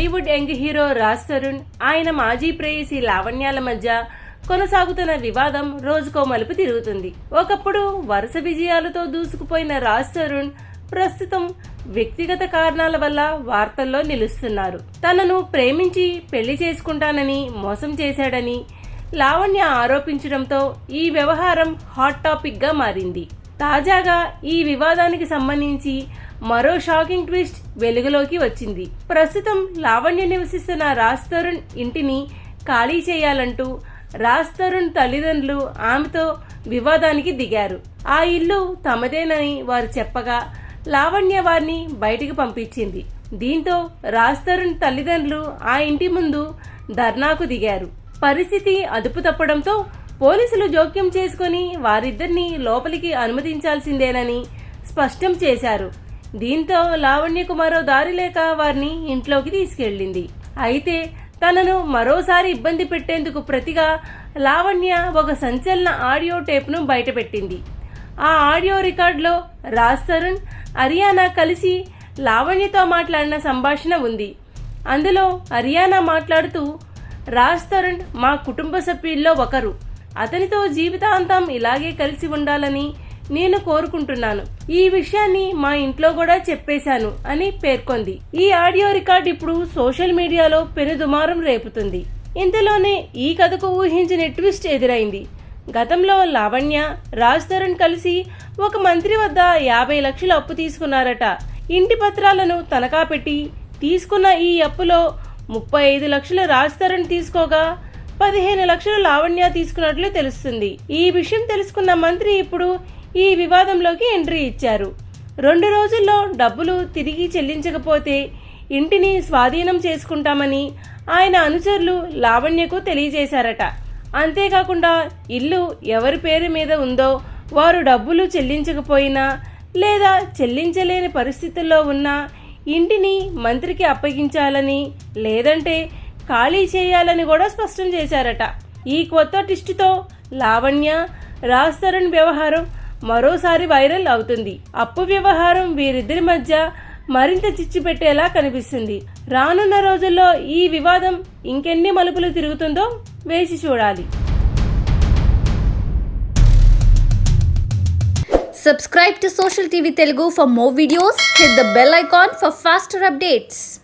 Bollywood young hero Raj Tarun ఆయన మాజీ ప్రేయసి లావణ్యాల మధ్య కొనసాగుతున్న వివాదం రోజుకో మలుపు తిరుగుతుంది. ఒకప్పుడు వరుస విజయాలతో దూసుకుపోయిన రాజ్ తరుణ్ ప్రస్తుతం వ్యక్తిగత కారణాల వల్ల వార్తల్లో నిలుస్తున్నారు. తనను ప్రేమించి పెళ్ళి చేసుకుంటానని మోసం చేశాడని లావణ్య ఆరోపించడంతో ఈ వ్యవహారం హాట్ టాపిక్గా మారింది. తాజాగా ఈ వివాదానికి సంబంధించి మరో షాకింగ్ ట్విస్ట్ వెలుగులోకి వచ్చింది. ప్రస్తుతం లావణ్య నివసిస్తున్న రాజ్ తరుణ్ ఇంటిని ఖాళీ చేయాలంటూ రాజ్ తరుణ్ తల్లిదండ్రులు ఆమెతో వివాదానికి దిగారు. ఆ ఇల్లు తమదేనని వారు చెప్పగా లావణ్య వారిని బయటికి పంపించింది. దీంతో రాజ్ తరుణ్ తల్లిదండ్రులు ఆ ఇంటి ముందు ధర్నాకు దిగారు. పరిస్థితి అదుపు తప్పడంతో పోలీసులు జోక్యం చేసుకుని వారిద్దరిని లోపలికి అనుమతించాల్సిందేనని స్పష్టం చేశారు. దీంతో లావణ్యకు మరో దారి లేక వారిని ఇంట్లోకి తీసుకెళ్ళింది. అయితే తనను మరోసారి ఇబ్బంది పెట్టేందుకు ప్రతిగా లావణ్య ఒక సంచలన ఆడియో టేప్ను బయటపెట్టింది. ఆ ఆడియో రికార్డులో రాజ్ తరుణ్ అరియానా కలిసి లావణ్యతో మాట్లాడిన సంభాషణ ఉంది. అందులో అరియానా మాట్లాడుతూ రాజ్ తరుణ్ మా కుటుంబ సభ్యుల్లో ఒకరు. అతనితో జీవితాంతం ఇలాగే కలిసి ఉండాలని నేను కోరుకుంటున్నాను. ఈ విషయాన్ని మా ఇంట్లో కూడా చెప్పేశాను అని పేర్కొంది. ఈ ఆడియో రికార్డ్ ఇప్పుడు సోషల్ మీడియాలో పెనుదుమారం రేపుతుంది. ఇంతలోనే ఈ కథకు ఊహించిన ట్విస్ట్ ఎదురైంది. గతంలో లావణ్య రాజ్ తరుణ్ కలిసి ఒక మంత్రి వద్ద యాభై లక్షల అప్పు తీసుకున్నారట. ఇంటి పత్రాలను తనఖా పెట్టి తీసుకున్న ఈ అప్పులో ముప్పై ఐదు లక్షలు రాజ్ తరుణ్ తీసుకోగా పదిహేను లక్షలు లావణ్య తీసుకున్నట్లు తెలుస్తుంది. ఈ విషయం తెలుసుకున్న మంత్రి ఇప్పుడు ఈ వివాదంలోకి ఎంట్రీ ఇచ్చారు. రెండు రోజుల్లో డబ్బులు తిరిగి చెల్లించకపోతే ఇంటిని స్వాధీనం చేసుకుంటామని ఆయన అనుచరులు లావణ్యకు తెలియజేశారట. అంతేకాకుండా ఇల్లు ఎవరి పేరు మీద ఉందో వారు డబ్బులు చెల్లించకపోయినా లేదా చెల్లించలేని పరిస్థితుల్లో ఉన్నా ఇంటిని మంత్రికి అప్పగించాలని లేదంటే ఖాళీ చేయాలని కూడా స్పష్టం చేశారట. ఈ కొత్త టిస్టుతో లావణ్య రాజ్ తరుణ్ వ్యవహారం మరోసారి వైరల్ అవుతుంది అప్పు వ్యవహారం వీరిద్దరి మధ్య మరింత చిచ్చు పెట్టేలా కనిపిస్తుంది రానున్న రోజుల్లో ఈ వివాదం ఇంకెన్ని మలుపులు తిరుగుతుందో వేచి చూడాలి Subscribe to Social TV Telugu for more videos. Hit the bell icon for faster updates.